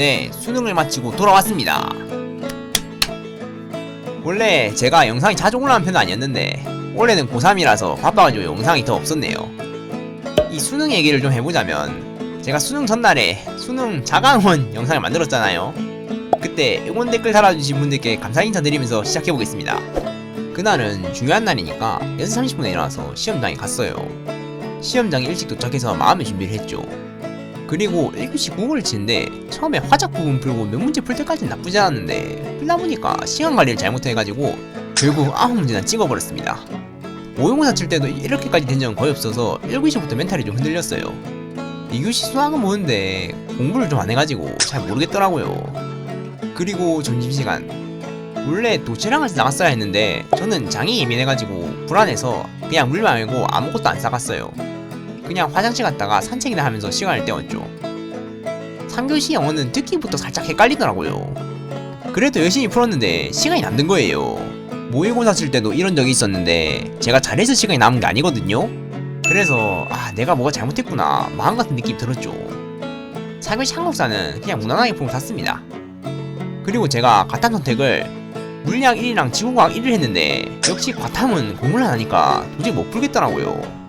네, 수능을 마치고 돌아왔습니다. 원래 제가 영상이 자주 올라오는 편은 아니었는데 올해는 고3이라서 바빠가지고 영상이 더 없었네요. 이 수능 얘기를 좀 해보자면 제가 수능 전날에 수능 자강원 영상을 만들었잖아요. 그때 응원 댓글 달아주신 분들께 감사 인사드리면서 시작해보겠습니다. 그날은 중요한 날이니까 6시 30분에 일어나서 시험장에 갔어요. 시험장에 일찍 도착해서 마음의 준비를 했죠. 그리고 1교시 국어를 치는데 처음에 화작 부분 풀고 몇 문제 풀 때까지는 나쁘지 않았는데 풀다 보니까 시간 관리를 잘못해가지고 결국 9문제나 찍어버렸습니다. 모의고사 칠 때도 이렇게까지 된 적은 거의 없어서 1교시부터 멘탈이 좀 흔들렸어요. 2교시 수학은 보는데 공부를 좀 안 해가지고 잘 모르겠더라고요. 그리고 점심시간 원래 도시락을 나갔어야 했는데 저는 장이 예민해가지고 불안해서 그냥 물 말고 아무것도 안 싸갔어요. 그냥 화장실 갔다가 산책이나 하면서 시간을 때웠죠. 3교시 영어는 듣기부터 살짝 헷갈리더라고요. 그래도 열심히 풀었는데 시간이 남는 거예요. 모의고사 칠 때도 이런 적이 있었는데 제가 잘해서 시간이 남은 게 아니거든요. 그래서 아 내가 뭐가 잘못했구나 마음 같은 느낌이 들었죠. 3교시 한국사는 그냥 무난하게 풀고 샀습니다. 그리고 제가 과탐 선택을 물리학 1이랑 지구과학 1을 했는데 역시 과탐은 공부를 안 하니까 도저히 못 풀겠더라고요.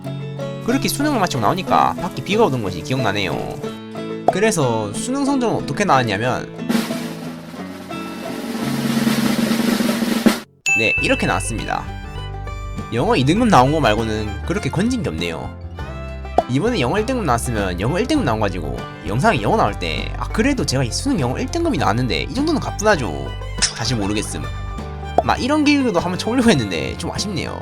그렇게 수능을 마치고 나오니까 밖에 비가 오던 것이 기억나네요. 그래서 수능 성적은 어떻게 나왔냐면 네 이렇게 나왔습니다. 영어 2등급 나온 거 말고는 그렇게 건진 게 없네요. 이번에 영어 1등급 나왔으면 영어 1등급 나와가지고 영상에 영어 나올 때 아 그래도 제가 이 수능 영어 1등급이 나왔는데 이 정도는 가뿐하죠. 사실 모르겠음. 막 이런 기회도 한번 쳐보려고 했는데 좀 아쉽네요.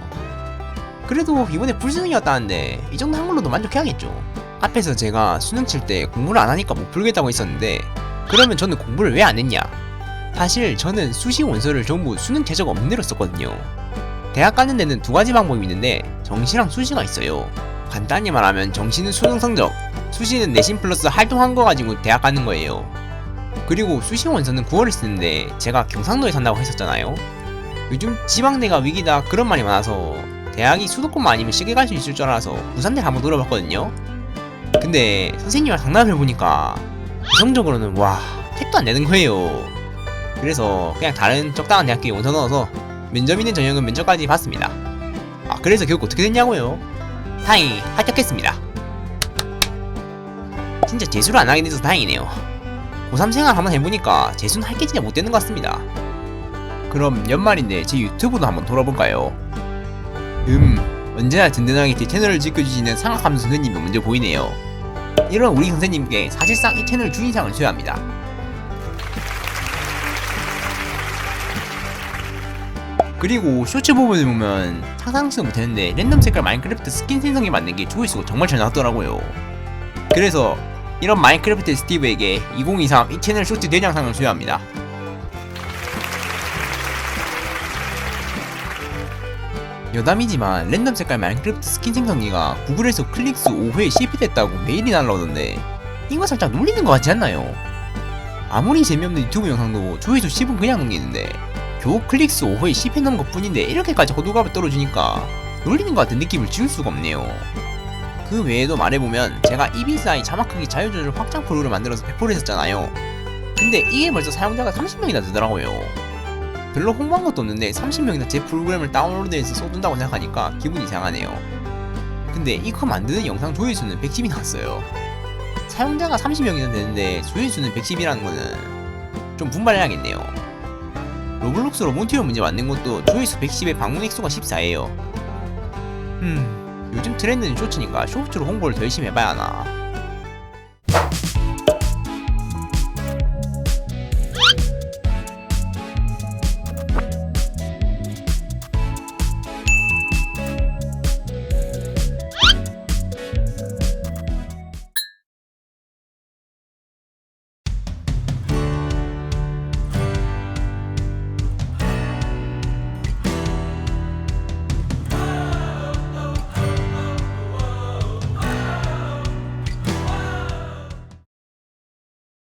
그래도 이번에 불수능이었다는데 이 정도 한걸로도 만족해야겠죠. 앞에서 제가 수능 칠 때 공부를 안 하니까 못 풀겠다고 했었는데 그러면 저는 공부를 왜 안 했냐? 사실 저는 수시 원서를 전부 수능 최저가 없는 대로 썼거든요. 대학 가는 데는 두 가지 방법이 있는데 정시랑 수시가 있어요. 간단히 말하면 정시는 수능 성적, 수시는 내신 플러스 활동한 거 가지고 대학 가는 거예요. 그리고 수시 원서는 9월에 쓰는데 제가 경상도에 산다고 했었잖아요. 요즘 지방대가 위기다 그런 말이 많아서 대학이 수도권만 아니면 쉽게 갈 수 있을 줄 알아서 부산대를 한번 노려봤거든요. 근데 선생님이랑 상담을 해보니까 이성적으로는 와 택도 안 되는 거예요. 그래서 그냥 다른 적당한 대학교에 원서 넣어서 면접 있는 전형은 면접까지 봤습니다. 아 그래서 결국 어떻게 됐냐고요? 다행히 합격했습니다. 진짜 재수를 안 하게 돼서 다행이네요. 고3 생활 한번 해보니까 재수는 할 게 진짜 못 되는 것 같습니다. 그럼 연말인데 제 유튜브도 한번 돌아볼까요? 음, 언제나 든든하게 제 채널을 지켜주시는 상학함 선생님이 먼저 보이네요. 이런 우리 선생님께 사실상 이 채널 주인상을 수여합니다. 그리고 쇼츠 부분을 보면 상상치도 못했는데 랜덤 색깔 마인크래프트 스킨 생성기 만든 게 조회수가 정말 잘 나왔더라고요. 그래서 이런 마인크래프트 스티브에게 2023 이 채널 쇼츠 대장상을 수여합니다. 여담이지만 랜덤 색깔 마인크래프트 스킨 생성기가 구글에서 클릭수 5회 실패됐다고 메일이 날라오던데 이거 살짝 놀리는 것 같지 않나요? 아무리 재미없는 유튜브 영상도 조회수 10은 그냥 넘기는데 겨우 클릭수 5회 10회 넘은 것 뿐인데 이렇게까지 호두갑을 떨어주니까 놀리는 것 같은 느낌을 지울 수가 없네요. 그 외에도 말해보면 제가 이비사이 자막 크기 자유조절 확장 프로를 만들어서 배포를 했었잖아요. 근데 이게 벌써 사용자가 30명이나 되더라고요. 별로 홍보한 것도 없는데 30명이나 제 프로그램을 다운로드해서 쏟는다고 생각하니까 기분이 이상하네요. 근데 이거 만드는 영상 조회수는 110이 나왔어요. 사용자가 30명이나 되는데 조회수는 110이라는 거는 좀 분발해야겠네요. 로블록스로 몬티어 문제 만든 것도 조회수 110에 방문 횟수가 14예요. 음, 요즘 트렌드는 쇼츠니까 쇼츠로 홍보를 더 열심히 해봐야 하나.